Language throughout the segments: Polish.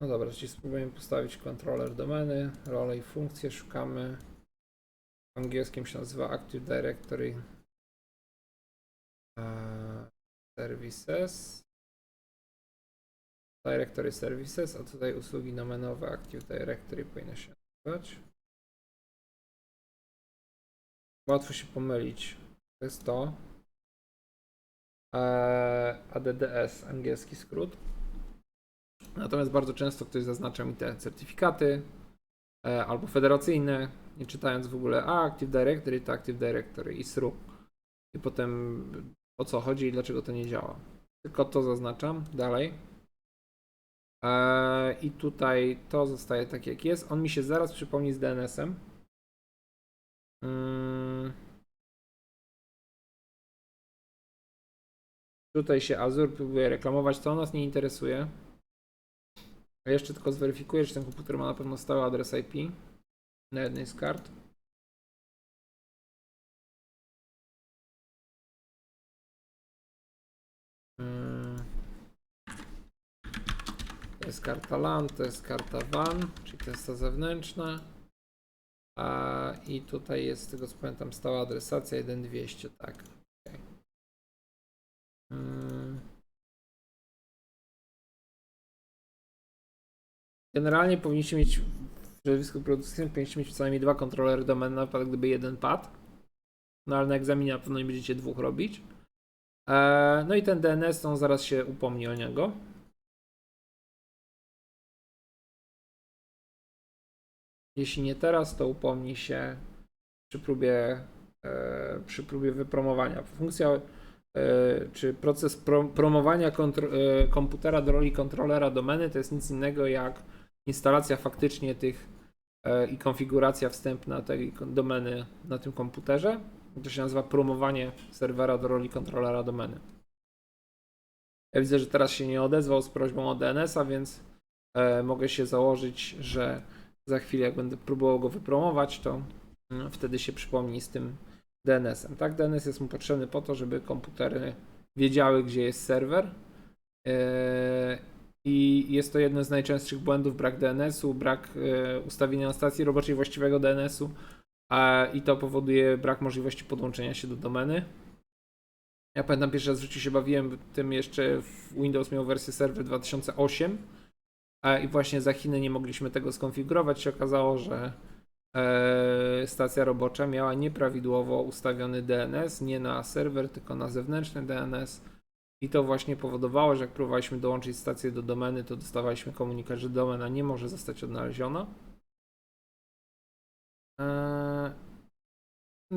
No dobra, czyli spróbujemy postawić kontroler domeny, role i funkcje. Szukamy. W angielskim się nazywa Active Directory Eee, Services. Directory Services, a tutaj usługi domenowe Active Directory powinno się nazywać. Łatwo się pomylić. To jest to. Eee, ADDS, angielski skrót. Natomiast bardzo często ktoś zaznacza mi te certyfikaty e, albo federacyjne, nie czytając w ogóle a Active Directory to Active Directory i SRU. I potem o co chodzi i dlaczego to nie działa. Tylko to zaznaczam dalej. E, I tutaj to zostaje tak jak jest. On mi się zaraz przypomni z DNS-em. Mm. Tutaj się Azure próbuje reklamować, to nas nie interesuje. A jeszcze tylko zweryfikuję, że ten komputer ma na pewno stały adres IP na jednej z kart. To jest karta LAN, to jest karta WAN, czyli to jest ta zewnętrzna. A, I tutaj jest, z tego co pamiętam, stała adresacja 1200, tak. okej. Generalnie powinniście mieć w środowisku produkcyjnym powinniście mieć co najmniej dwa kontrolery domeny na wypadek gdyby jeden padł. No ale na egzaminie na pewno nie będziecie dwóch robić. Eee, no i ten DNS, on zaraz się upomni o niego. Jeśli nie teraz, to upomni się przy próbie, e, przy próbie wypromowania. Funkcja e, czy proces pro, promowania e, komputera do roli kontrolera domeny to jest nic innego jak instalacja faktycznie tych e, i konfiguracja wstępna tej domeny na tym komputerze. To się nazywa promowanie serwera do roli kontrolera domeny. Ja widzę, że teraz się nie odezwał z prośbą o DNS-a, więc e, mogę się założyć, że za chwilę jak będę próbował go wypromować, to mm, wtedy się przypomni z tym DNS-em. Tak, DNS jest mu potrzebny po to, żeby komputery wiedziały, gdzie jest serwer. I jest to jeden z najczęstszych błędów, brak DNS-u, brak e, ustawienia stacji roboczej właściwego DNS-u, i to powoduje brak możliwości podłączenia się do domeny. Ja pamiętam pierwszy raz w życiu się bawiłem tym jeszcze w Windows miał wersję serwer 2008 a, i właśnie za Chiny nie mogliśmy tego skonfigurować. się okazało, że e, stacja robocza miała nieprawidłowo ustawiony DNS, nie na serwer, tylko na zewnętrzny DNS. I to właśnie powodowało, że jak próbowaliśmy dołączyć stację do domeny, to dostawaliśmy komunikat, że domena nie może zostać odnaleziona. Eee,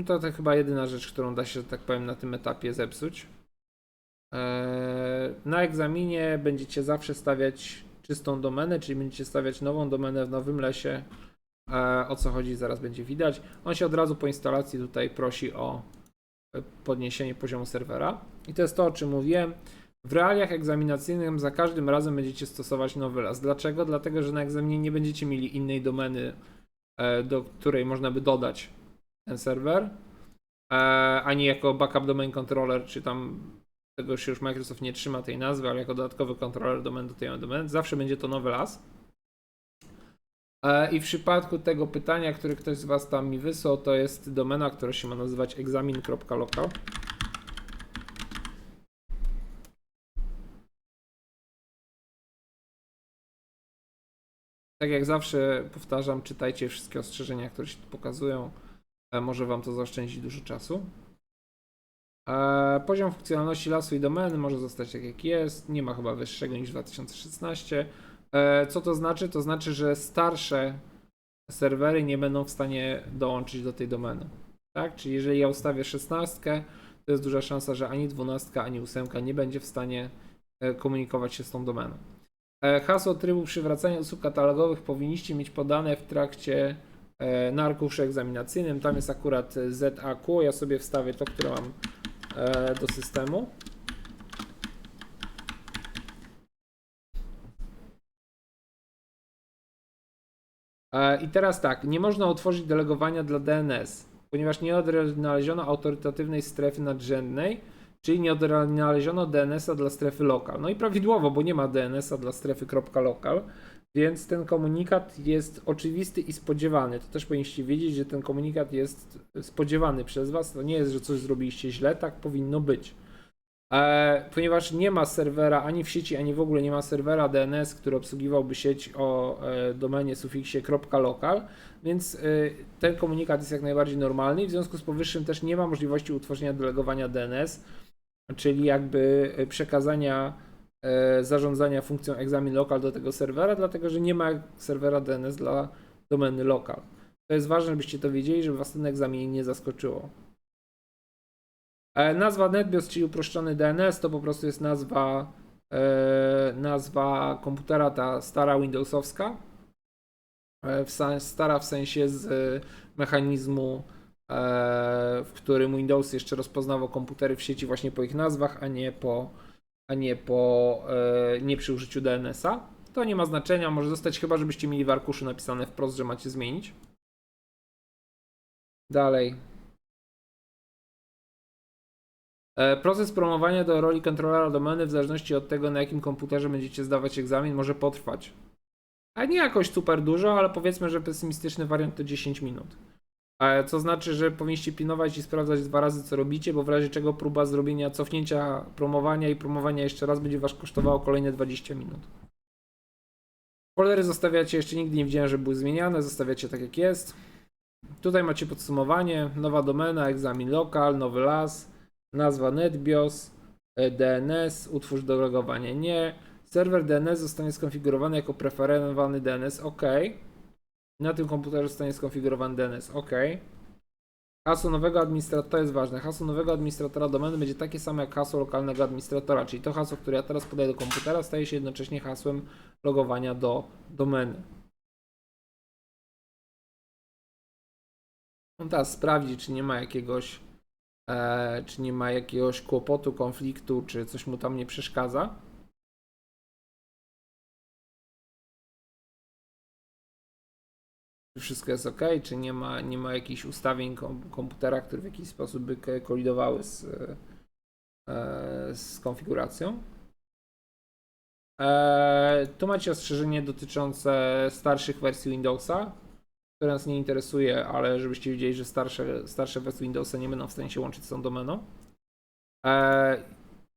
to, to chyba jedyna rzecz, którą da się, że tak powiem, na tym etapie zepsuć. Eee, na egzaminie będziecie zawsze stawiać czystą domenę, czyli będziecie stawiać nową domenę w nowym lesie. Eee, o co chodzi, zaraz będzie widać. On się od razu po instalacji tutaj prosi o podniesienie poziomu serwera. I to jest to, o czym mówiłem. W realiach egzaminacyjnych za każdym razem będziecie stosować nowy las. Dlaczego? Dlatego, że na egzaminie nie będziecie mieli innej domeny, e, do której można by dodać ten serwer, e, ani jako backup domain controller, czy tam tego się już Microsoft nie trzyma tej nazwy, ale jako dodatkowy kontroler domen do tej domeny. Zawsze będzie to nowy las. E, I w przypadku tego pytania, które ktoś z Was tam mi wysłał, to jest domena, która się ma nazywać examin.local. Tak jak zawsze powtarzam, czytajcie wszystkie ostrzeżenia, które się tu pokazują. E, Może Wam to zaoszczędzić dużo czasu. E, Poziom funkcjonalności lasu i domeny może zostać tak jak jest. Nie ma chyba wyższego niż 2016. E, Co to znaczy? To znaczy, że starsze serwery nie będą w stanie dołączyć do tej domeny. Tak? Czyli jeżeli ja ustawię 16, to jest duża szansa, że ani 12, ani 8 nie będzie w stanie e, komunikować się z tą domeną. E, Hasło trybu przywracania usług katalogowych powinniście mieć podane w trakcie na arkuszu egzaminacyjnym. Tam jest akurat ZAQ. Ja sobie wstawię to, które mam do systemu. I teraz tak, nie można otworzyć delegowania dla DNS, ponieważ nie odnaleziono autorytatywnej strefy nadrzędnej czyli nie odnaleziono DNS-a dla strefy lokal. No i prawidłowo, bo nie ma DNS-a dla strefy .lokal, więc ten komunikat jest oczywisty i spodziewany. To też powinniście wiedzieć, że ten komunikat jest spodziewany przez Was. To nie jest, że coś zrobiliście źle, tak powinno być. E, ponieważ nie ma serwera ani w sieci, ani w ogóle nie ma serwera DNS, który obsługiwałby sieć o e, domenie sufiksie .local, więc e, ten komunikat jest jak najbardziej normalny i w związku z powyższym też nie ma możliwości utworzenia delegowania DNS, czyli jakby przekazania zarządzania funkcją examine local do tego serwera, dlatego że nie ma serwera DNS dla domeny local. To jest ważne, żebyście to wiedzieli, żeby was ten egzamin nie zaskoczyło. E, Nazwa NetBIOS, czyli uproszczony DNS, to po prostu jest nazwa, e, nazwa komputera, ta stara Windowsowska. E, stara w sensie z mechanizmu, w którym Windows jeszcze rozpoznawał komputery w sieci właśnie po ich nazwach, a nie po, a nie po nie przy użyciu DNS-a. To nie ma znaczenia, może zostać chyba, żebyście mieli w arkuszu napisane wprost, że macie zmienić. Dalej. Proces promowania do roli kontrolera domeny, w zależności od tego, na jakim komputerze będziecie zdawać egzamin, może potrwać. A nie jakoś super dużo, ale powiedzmy, że pesymistyczny wariant to 10 minut. E, Co znaczy, że powinniście pilnować i sprawdzać dwa razy, co robicie, bo w razie czego próba zrobienia cofnięcia promowania i promowania jeszcze raz będzie was kosztowało kolejne 20 minut. Foldery zostawiacie, jeszcze nigdy nie widziałem, że były zmieniane, zostawiacie tak jak jest. Tutaj macie podsumowanie, nowa domena, egzamin lokal, nowy las, nazwa NetBIOS, e, DNS, utwórz do logowania nie. Serwer DNS zostanie skonfigurowany jako preferowany DNS, OK. Na tym komputerze zostanie skonfigurowany DNS, OK. Hasło nowego administratora, to jest ważne, hasło nowego administratora domeny będzie takie samo jak hasło lokalnego administratora, czyli to hasło, które ja teraz podaję do komputera staje się jednocześnie hasłem logowania do domeny. On teraz sprawdzi, czy nie ma jakiegoś e, czy nie ma jakiegoś kłopotu, konfliktu, czy coś mu tam nie przeszkadza. Czy wszystko jest ok, czy nie ma, nie ma jakichś ustawień kom komputera, które w jakiś sposób by ko- kolidowały z, e, z konfiguracją. E, tu macie ostrzeżenie dotyczące starszych wersji Windowsa, które nas nie interesuje, ale żebyście wiedzieli, że starsze, starsze wersje Windowsa nie będą w stanie się łączyć z tą domeną. E,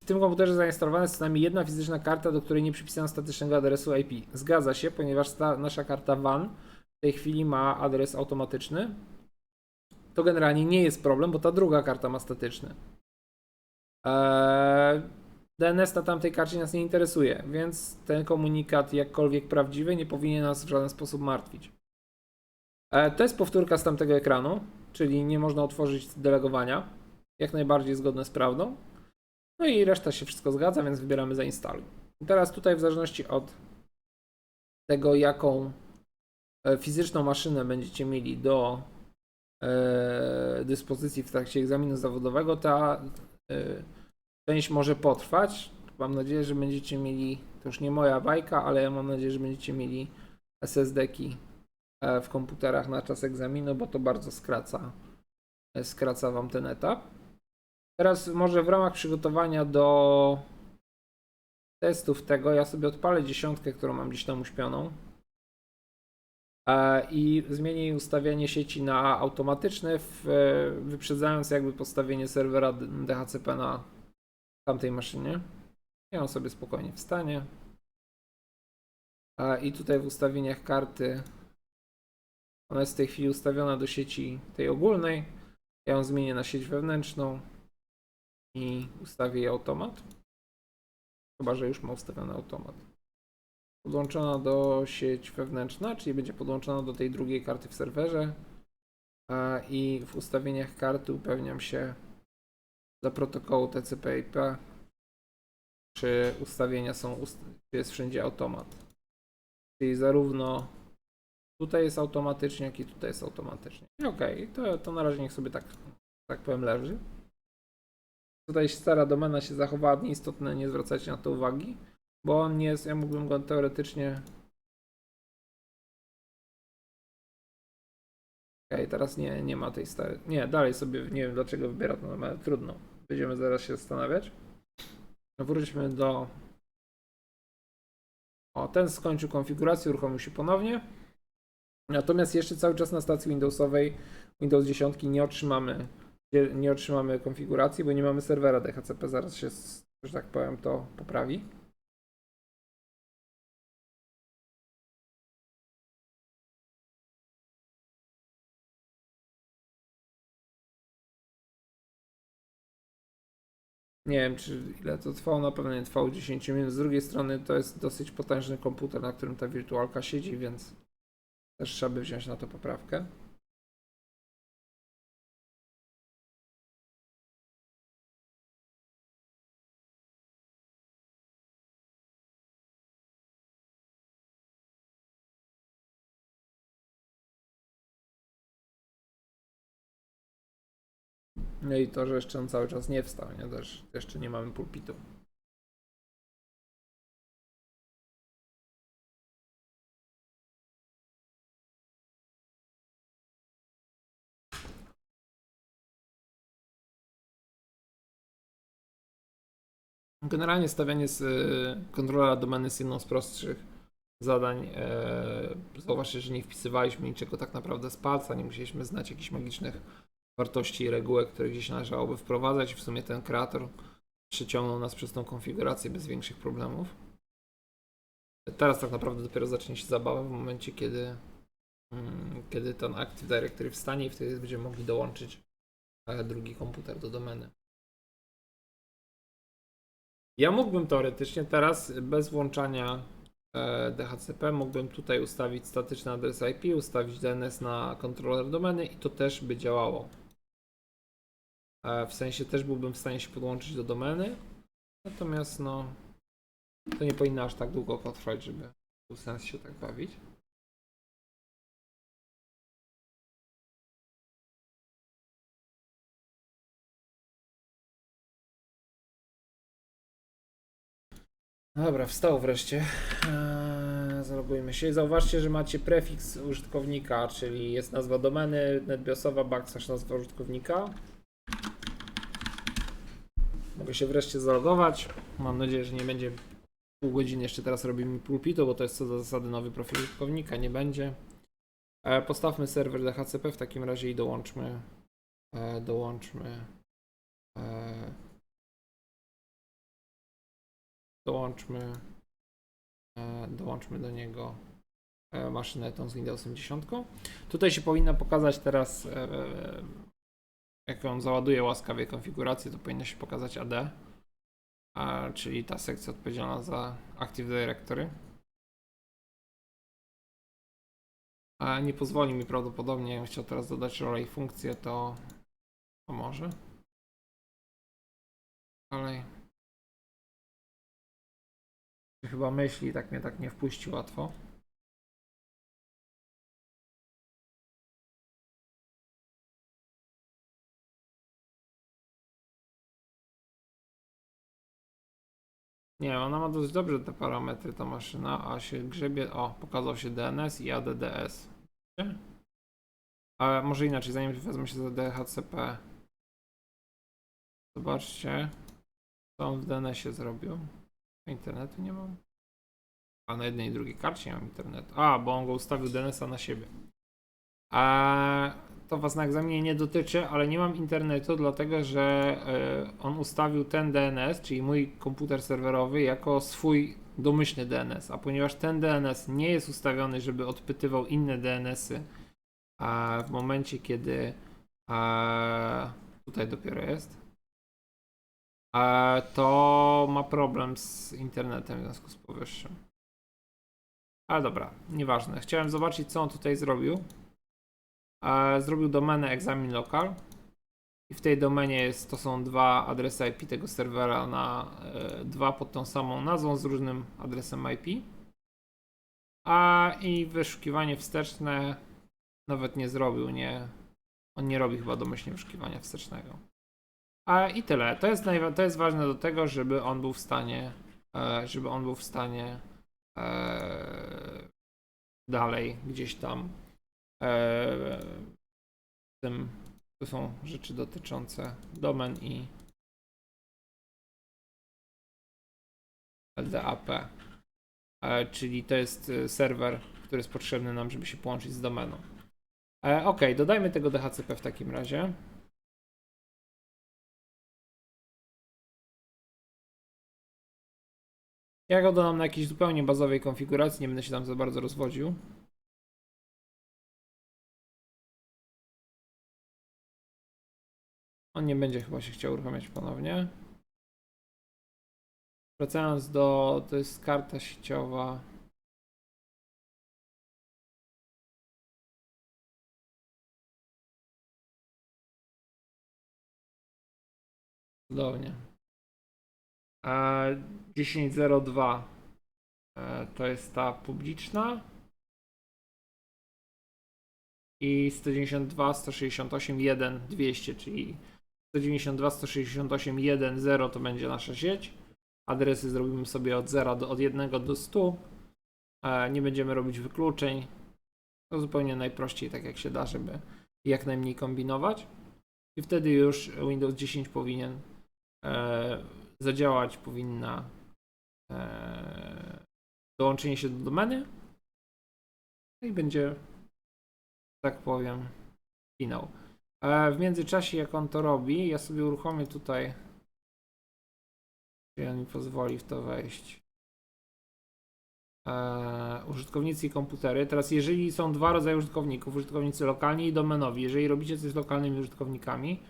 w tym komputerze zainstalowana jest co najmniej jedna fizyczna karta, do której nie przypisano statycznego adresu IP. Zgadza się, ponieważ ta nasza karta WAN w tej chwili ma adres automatyczny. To generalnie nie jest problem, bo ta druga karta ma statyczny. Eee, DNS na tamtej karcie nas nie interesuje, więc ten komunikat, jakkolwiek prawdziwy, nie powinien nas w żaden sposób martwić. E, To jest powtórka z tamtego ekranu, czyli nie można otworzyć delegowania. Jak najbardziej zgodne z prawdą. No i reszta się wszystko zgadza, więc wybieramy zainstaluj. I teraz tutaj w zależności od tego, jaką e, fizyczną maszynę będziecie mieli do e, dyspozycji w trakcie egzaminu zawodowego, ta część może potrwać. Mam nadzieję, że będziecie mieli, to już nie moja bajka, ale mam nadzieję, że będziecie mieli SSD-ki w komputerach na czas egzaminu, bo to bardzo skraca, e, skraca Wam ten etap. Teraz może w ramach przygotowania do testów tego, ja sobie odpalę dziesiątkę, którą mam gdzieś tam uśpioną e, i zmienię ustawianie sieci na automatyczne, e, wyprzedzając jakby postawienie serwera DHCP na tamtej maszynie. Ja ją sobie spokojnie wstanie. E, I tutaj w ustawieniach karty ona jest w tej chwili ustawiona do sieci tej ogólnej. Ja ją zmienię na sieć wewnętrzną i ustawię jej automat. Chyba, że już ma ustawiony automat. Podłączona do sieć wewnętrzna, czyli będzie podłączona do tej drugiej karty w serwerze. I w ustawieniach karty upewniam się dla protokołu TCP/IP, czy ustawienia są, czy jest wszędzie automat. Czyli zarówno tutaj jest automatycznie, jak i tutaj jest automatycznie. Okej, to, to na razie niech sobie tak, tak powiem leży. Tutaj stara domena się zachowała, nieistotne, nie zwracajcie na to uwagi, bo on nie jest, ja mógłbym go teoretycznie... Okej, teraz nie, nie ma tej starej, nie, dalej sobie, nie wiem dlaczego wybiera to, ale trudno. będziemy zaraz się zastanawiać. Wróćmy do. O, ten skończył konfigurację, uruchomił się ponownie. Natomiast jeszcze cały czas na stacji Windowsowej Windows 10 nie otrzymamy nie- otrzymamy konfiguracji, bo nie mamy serwera DHCP. Zaraz się, że tak powiem, to poprawi. Nie wiem, czy ile to trwało, na pewno nie trwało 10 minut. Z drugiej strony to jest dosyć potężny komputer, na którym ta wirtualka siedzi, więc też trzeba by wziąć na to poprawkę. No i to, że jeszcze on cały czas nie wstał, nie? Też jeszcze nie mamy pulpitu. Generalnie stawianie z y, kontrolera domeny jest jedną z prostszych zadań. E, Zauważcie, że nie wpisywaliśmy niczego tak naprawdę z palca, nie musieliśmy znać jakichś magicznych wartości i regułek, które gdzieś należałoby wprowadzać. W sumie ten kreator przyciągnął nas przez tą konfigurację bez większych problemów. Teraz tak naprawdę dopiero zacznie się zabawa w momencie, kiedy, mm, kiedy ten Active Directory wstanie i wtedy będziemy mogli dołączyć e, drugi komputer do domeny. Ja mógłbym teoretycznie teraz bez włączania e, DHCP mógłbym tutaj ustawić statyczny adres IP, ustawić DNS na kontroler domeny i to też by działało. E, W sensie też byłbym w stanie się podłączyć do domeny. Natomiast no to nie powinno aż tak długo potrwać, żeby był sens się tak bawić. Dobra, wstał wreszcie. Eee, zalogujmy się. Zauważcie, że macie prefiks użytkownika, czyli jest nazwa domeny, netbiosowa, backslash nazwa użytkownika. Mogę się wreszcie zalogować. Mam nadzieję, że nie będzie pół godziny jeszcze teraz robimy mi pulpitu, bo to jest co do zasady nowy profil użytkownika, nie będzie. E, postawmy serwer DHCP w takim razie i dołączmy e, dołączmy e, dołączmy e, dołączmy do niego e, maszynę tą z Windowsem 10. Tutaj się powinna pokazać teraz e, jak ją załaduję łaskawie konfigurację, to powinno się pokazać AD, czyli ta sekcja odpowiedzialna za Active Directory. A nie pozwoli mi prawdopodobnie, jakbym chciał teraz dodać rolę i funkcję, to pomoże. Dalej. Chyba myśli, tak mnie tak nie wpuści łatwo. Nie, ona ma dość dobrze te parametry, ta maszyna, a się grzebie. O, pokazał się DNS i ADDS. Ale może inaczej, zanim wezmę się za DHCP. Zobaczcie, co on w DNS-ie zrobił. Internetu nie mam. A na jednej i drugiej karcie nie mam internetu. A, bo on go ustawił DNS-a na siebie. A to was na egzaminie nie dotyczy, ale nie mam internetu, dlatego że e, on ustawił ten DNS, czyli mój komputer serwerowy, jako swój domyślny DNS. A ponieważ ten DNS nie jest ustawiony, żeby odpytywał inne DNS-y, a w momencie, kiedy a, tutaj dopiero jest, to ma problem z internetem w związku z powyższym. Ale dobra, nieważne. Chciałem zobaczyć, co on tutaj zrobił. E, zrobił domenę egzamin local i w tej domenie jest, to są dwa adresy IP tego serwera na e, dwa pod tą samą nazwą z różnym adresem IP. A i wyszukiwanie wsteczne nawet nie zrobił, nie. On nie robi chyba domyślnie wyszukiwania wstecznego. A i tyle. To jest, to jest ważne do tego, żeby on był w stanie, e, żeby on był w stanie e, dalej gdzieś tam. E, tym, to są rzeczy dotyczące domen i LDAP, czyli to jest serwer, który jest potrzebny nam, żeby się połączyć z domeną. Ok, dodajmy tego DHCP w takim razie. Ja go dodam na jakiejś zupełnie bazowej konfiguracji, nie będę się tam za bardzo rozwodził. On nie będzie chyba się chciał uruchamiać ponownie. Wracając do, to jest karta sieciowa. Cudownie. E, 10.02 e, to jest ta publiczna. I 192, 168, 1, 200, czyli 192, 168, 1, 0 to będzie nasza sieć. Adresy zrobimy sobie od 0 do od 1 do 100. E, nie będziemy robić wykluczeń. To zupełnie najprościej, tak jak się da, żeby jak najmniej kombinować. I wtedy już Windows 10 powinien e, zadziałać, powinna dołączenie się do domeny. No i będzie, tak powiem, finał. E, w międzyczasie, jak on to robi, ja sobie uruchomię tutaj. Czy on mi pozwoli w to wejść? E, użytkownicy i komputery. Teraz, jeżeli są dwa rodzaje użytkowników, użytkownicy lokalni i domenowi, jeżeli robicie coś z lokalnymi użytkownikami,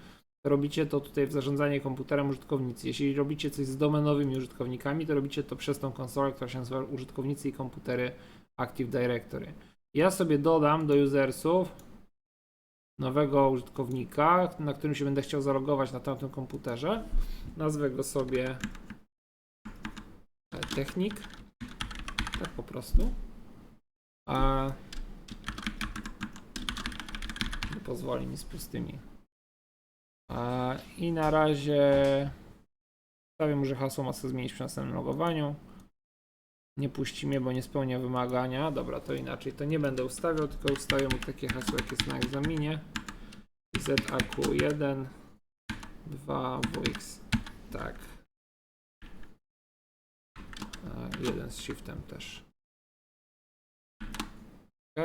robicie to tutaj w zarządzanie komputerem użytkownicy. Jeśli robicie coś z domenowymi użytkownikami, to robicie to przez tą konsolę, która się nazywa użytkownicy i komputery Active Directory. Ja sobie dodam do usersów nowego użytkownika, na którym się będę chciał zalogować na tamtym komputerze. Nazwę go sobie e, technik. Tak po prostu. A pozwoli mi z pustymi. I na razie stawiam, że hasło ma sobie zmienić przy następnym logowaniu. Nie puści mnie, bo nie spełnia wymagania. Dobra, to inaczej. To nie będę ustawiał, tylko ustawię mu takie hasło, jak jest na egzaminie. ZAQ1 2WX. Tak. A, Jeden z shiftem też. Ok.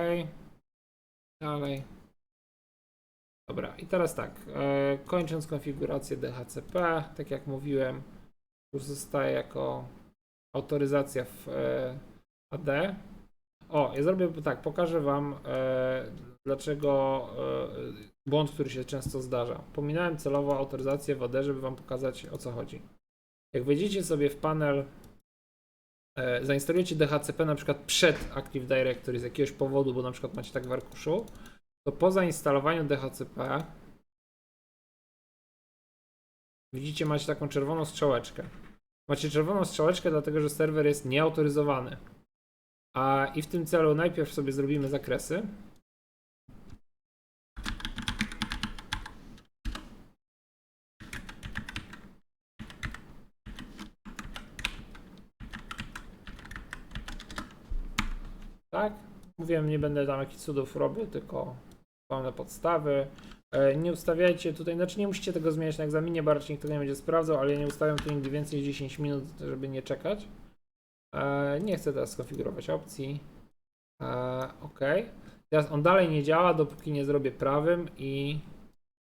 Dalej. Dobra, i teraz tak. E, kończąc konfigurację DHCP, tak jak mówiłem, już zostaje jako autoryzacja w e, AD. O, ja zrobię tak, pokażę Wam e, dlaczego e, błąd, który się często zdarza. Pominąłem celowo autoryzację w AD, żeby Wam pokazać o co chodzi. Jak wejdziecie sobie w panel, e, zainstalujecie DHCP na przykład przed Active Directory z jakiegoś powodu, bo na przykład macie tak w arkuszu, to po zainstalowaniu DHCP widzicie, macie taką czerwoną strzałeczkę. Macie czerwoną strzałeczkę, dlatego że serwer jest nieautoryzowany. A i w tym celu najpierw sobie zrobimy zakresy. Tak? Mówiłem, nie będę tam jakichś cudów robił, tylko pełne podstawy. E, Nie ustawiajcie tutaj, znaczy nie musicie tego zmieniać na egzaminie, bo nikt tego nie będzie sprawdzał, ale ja nie ustawiam tu nigdy więcej niż 10 minut, żeby nie czekać. E, Nie chcę teraz skonfigurować opcji. E, OK. Teraz on dalej nie działa, dopóki nie zrobię prawym i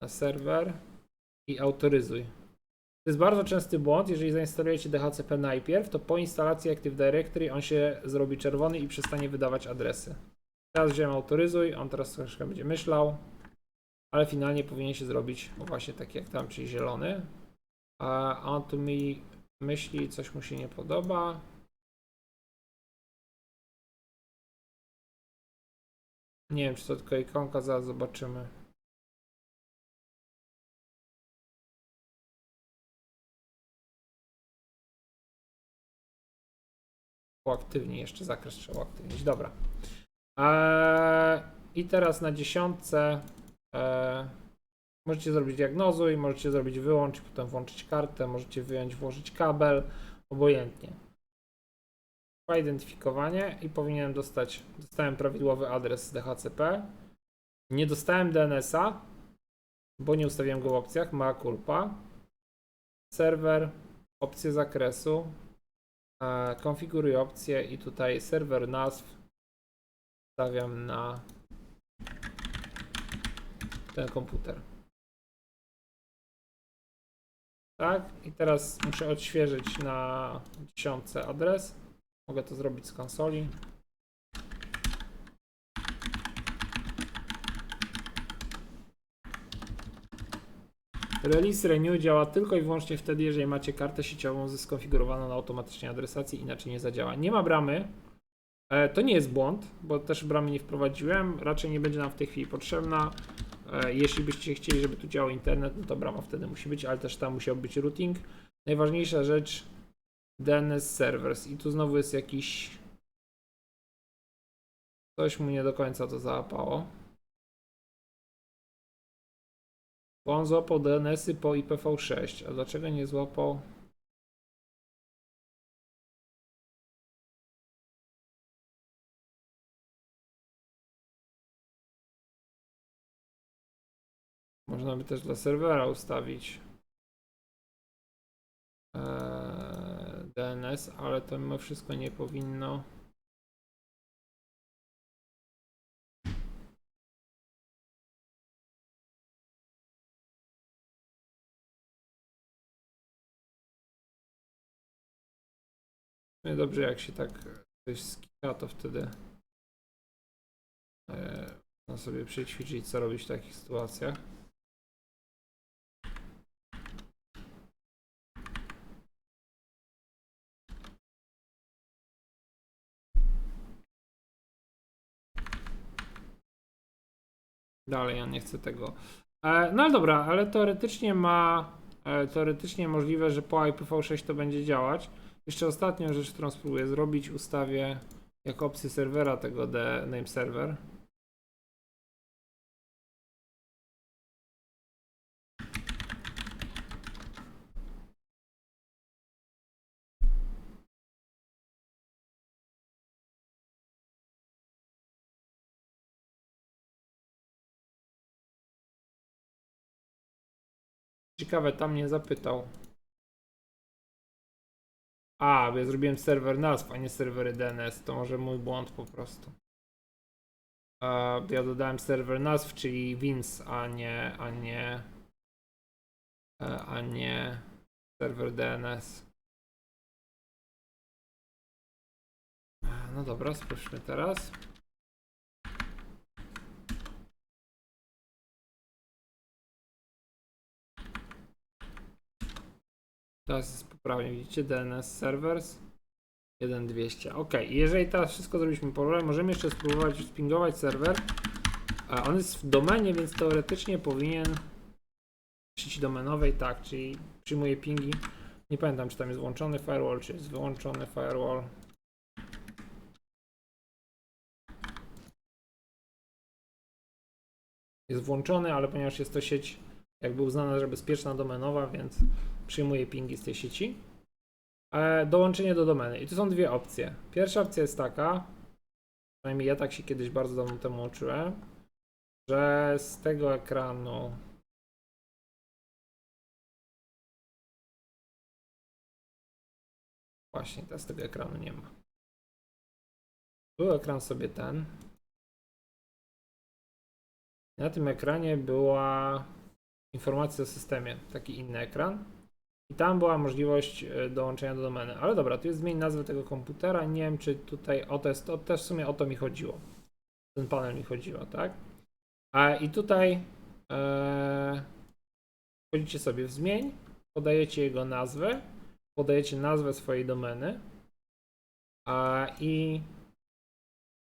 na serwer i autoryzuj. To jest bardzo częsty błąd, jeżeli zainstalujecie DHCP najpierw, to po instalacji Active Directory on się zrobi czerwony i przestanie wydawać adresy. Teraz wziąłem autoryzuj, on teraz troszkę będzie myślał, ale finalnie powinien się zrobić właśnie tak jak tam, czyli zielony. A on tu mi myśli, coś mu się nie podoba. Nie wiem, czy to tylko ikonka, zaraz zobaczymy. Uaktywnić jeszcze zakres trzeba uaktywnić. Dobra. Eee, I teraz na dziesiątce eee, możecie zrobić diagnozuj, możecie zrobić wyłącz, potem włączyć kartę, możecie wyjąć, włożyć kabel, obojętnie. Identyfikowanie i powinienem dostać, dostałem prawidłowy adres DHCP. Nie dostałem DNS-a, bo nie ustawiłem go w opcjach, ma culpa. Serwer, opcje zakresu, E, konfiguruję opcje i tutaj serwer nazw stawiam na ten komputer. Tak, i teraz muszę odświeżyć na dziesiątce adres. Mogę to zrobić z konsoli. Release Renew działa tylko i wyłącznie wtedy, jeżeli macie kartę sieciową skonfigurowaną na automatycznie adresacji, inaczej nie zadziała. Nie ma bramy. E, to nie jest błąd, bo też bramy nie wprowadziłem. Raczej nie będzie nam w tej chwili potrzebna. E, jeśli byście chcieli, żeby tu działał internet, no to brama wtedy musi być, ale też tam musiał być routing. Najważniejsza rzecz DNS servers i tu znowu jest jakiś coś mu nie do końca to załapało. Bo on złapał DNS-y po IPv6, a dlaczego nie złapał Można by też dla serwera ustawić eee, DNS, ale to mimo wszystko nie powinno. No dobrze, jak się tak coś skika, to wtedy eee, można sobie przećwiczyć, co robić w takich sytuacjach. Dalej, ja nie chcę tego. E, no ale dobra, ale teoretycznie ma, e, teoretycznie możliwe, że po IPv6 to będzie działać. Jeszcze ostatnią rzecz, którą spróbuję zrobić, ustawię jako opcję serwera tego D name server. Ciekawe, tam mnie zapytał. A, bo ja zrobiłem serwer nazw, a nie serwery DNS. To może mój błąd po prostu. Ja dodałem serwer nazw, czyli Vince, a nie, a nie, e, a nie serwer DNS. No dobra, sprawdźmy teraz. Teraz jest poprawnie, widzicie, DNS servers 1200. Ok, jeżeli teraz wszystko zrobiliśmy poprawnie, możemy jeszcze spróbować spingować serwer. A on jest w domenie, więc teoretycznie powinien w sieci domenowej, tak, czyli przyjmuje pingi. Nie pamiętam, czy tam jest włączony firewall, czy jest wyłączony firewall. Jest włączony, ale ponieważ jest to sieć jakby uznana, że bezpieczna domenowa, więc przyjmuje pingi z tej sieci. E, dołączenie do domeny. I tu są dwie opcje. Pierwsza opcja jest taka, przynajmniej ja tak się kiedyś bardzo dawno temu uczyłem, że z tego ekranu Właśnie, teraz tego ekranu nie ma. Był ekran sobie ten. Na tym ekranie była informacja o systemie, taki inny ekran. I tam była możliwość e, dołączenia do domeny. Ale dobra, tu jest zmień nazwę tego komputera. Nie wiem, czy tutaj o to jest, to też w sumie o to mi chodziło. Ten panel mi chodziło, tak? A i tutaj e, wchodzicie sobie w zmień, podajecie jego nazwę, podajecie nazwę swojej domeny. A i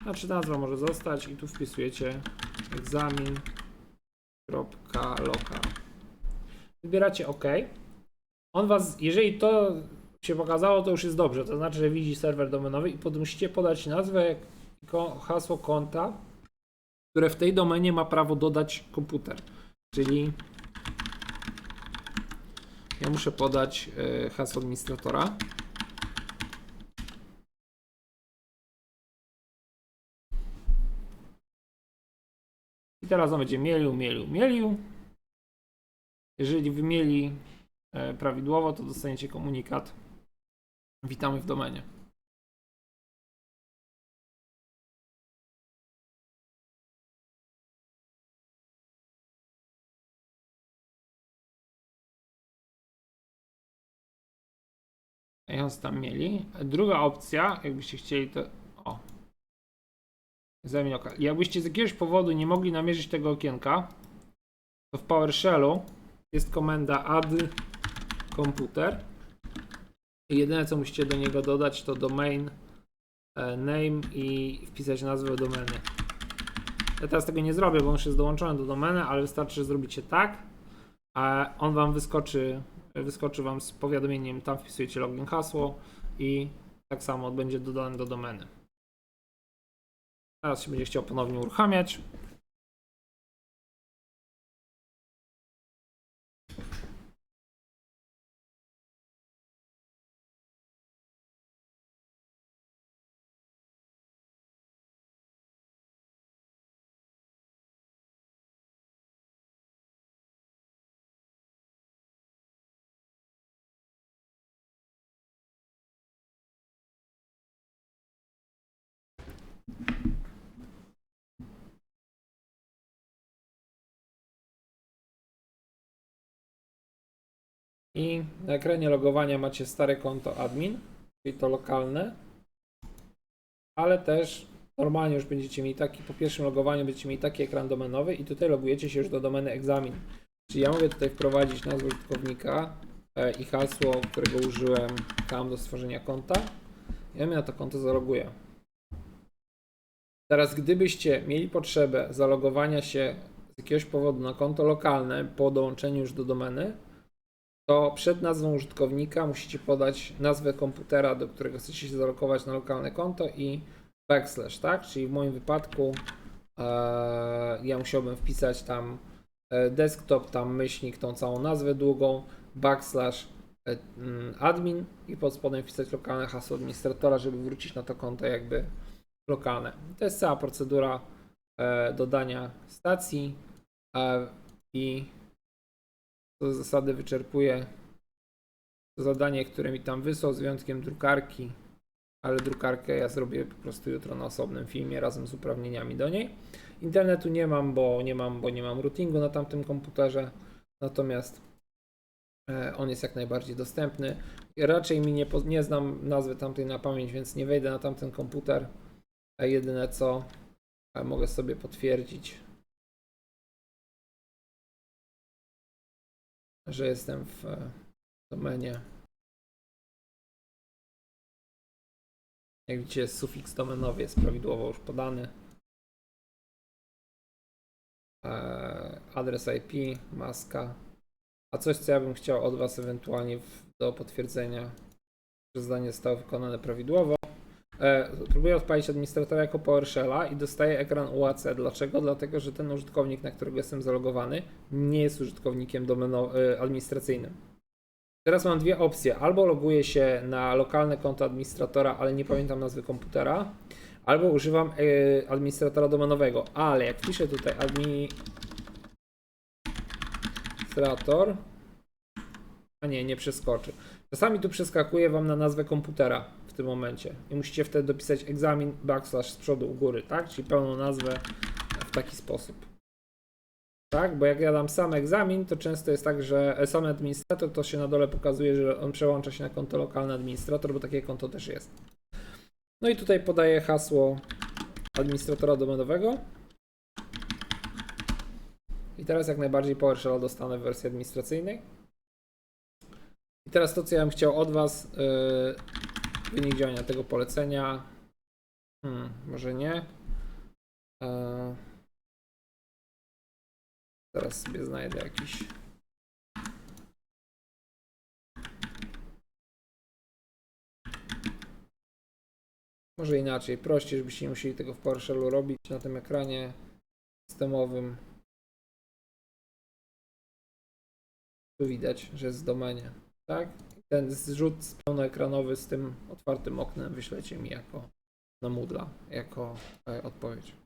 znaczy nazwa może zostać i tu wpisujecie egzamin.local. Wybieracie OK. On was, jeżeli to się pokazało, to już jest dobrze. To znaczy, że widzi serwer domenowy i pod, musicie podać nazwę hasło konta, które w tej domenie ma prawo dodać komputer. Czyli ja muszę podać y, hasło administratora. I teraz on będzie mielił, mielił, mielił. Jeżeli wymieli e, prawidłowo, to dostaniecie komunikat, Witamy w domenie. Jans tam mieli. Druga opcja, jakbyście chcieli to. O. Zamień oka. Jakbyście z jakiegoś powodu nie mogli namierzyć tego okienka, to w PowerShellu jest komenda add komputer. I jedyne co musicie do niego dodać to domain e, name i wpisać nazwę domeny. Ja teraz tego nie zrobię, bo on już jest dołączony do domeny, ale wystarczy, że zrobicie tak, a on wam wyskoczy, wyskoczy wam z powiadomieniem, tam wpisujecie login, hasło i tak samo będzie dodany do domeny. Teraz się będzie chciał ponownie uruchamiać. I na ekranie logowania macie stare konto admin, czyli to lokalne, ale też normalnie już będziecie mieli taki, po pierwszym logowaniu będziecie mieli taki ekran domenowy i tutaj logujecie się już do domeny egzamin. Czyli ja mogę tutaj wprowadzić nazwę użytkownika e, i hasło, którego użyłem tam do stworzenia konta. Ja mnie na to konto zaloguję. Teraz gdybyście mieli potrzebę zalogowania się z jakiegoś powodu na konto lokalne po dołączeniu już do domeny, to przed nazwą użytkownika musicie podać nazwę komputera, do którego chcecie się zalogować na lokalne konto i backslash, tak? Czyli w moim wypadku e, ja musiałbym wpisać tam e, desktop, tam myślnik, tą całą nazwę długą, backslash e, mm, admin i pod spodem wpisać lokalne hasło administratora, żeby wrócić na to konto jakby lokalne. To jest cała procedura e, dodania stacji e, i z zasady wyczerpuje to zadanie, które mi tam wysłał, z wyjątkiem drukarki, ale drukarkę ja zrobię po prostu jutro na osobnym filmie razem z uprawnieniami do niej. Internetu nie mam, bo nie mam, bo nie mam routingu na tamtym komputerze, natomiast e, on jest jak najbardziej dostępny. Raczej mi nie, nie znam nazwy tamtej na pamięć, więc nie wejdę na tamten komputer. Jedyne co e, mogę sobie potwierdzić, że jestem w e, domenie. Jak widzicie, sufiks domenowy jest prawidłowo już podany. E, Adres IP, maska. A coś, co ja bym chciał od Was ewentualnie do potwierdzenia, że zdanie zostało wykonane prawidłowo. E, próbuję odpalić administratora jako PowerShella i dostaję ekran UAC. Dlaczego? Dlatego, że ten użytkownik, na którego jestem zalogowany, nie jest użytkownikiem domeno, e, administracyjnym. Teraz mam dwie opcje. Albo loguję się na lokalne konto administratora, ale nie pamiętam nazwy komputera, albo używam e, administratora domenowego. Ale jak wpiszę tutaj administrator, a nie, nie przeskoczy. Czasami tu przeskakuje Wam na nazwę komputera w tym momencie i musicie wtedy dopisać egzamin backslash z przodu u góry, tak? Czyli pełną nazwę w taki sposób. Tak, bo jak ja dam sam egzamin, to często jest tak, że sam administrator to się na dole pokazuje, że on przełącza się na konto lokalny administrator, bo takie konto też jest. No i tutaj podaję hasło administratora domenowego. I teraz jak najbardziej PowerShell dostanę w wersji administracyjnej. I teraz to, co ja bym chciał od Was, yy, wynik działania tego polecenia. Hmm, może nie. Yy. Zaraz sobie znajdę jakiś. Może inaczej, prościej, żebyście nie musieli tego w PowerShellu robić na tym ekranie systemowym. Tu widać, że jest w domenie, tak? Ten zrzut pełnoekranowy z tym otwartym oknem wyślecie mi jako na Moodla, jako e, odpowiedź.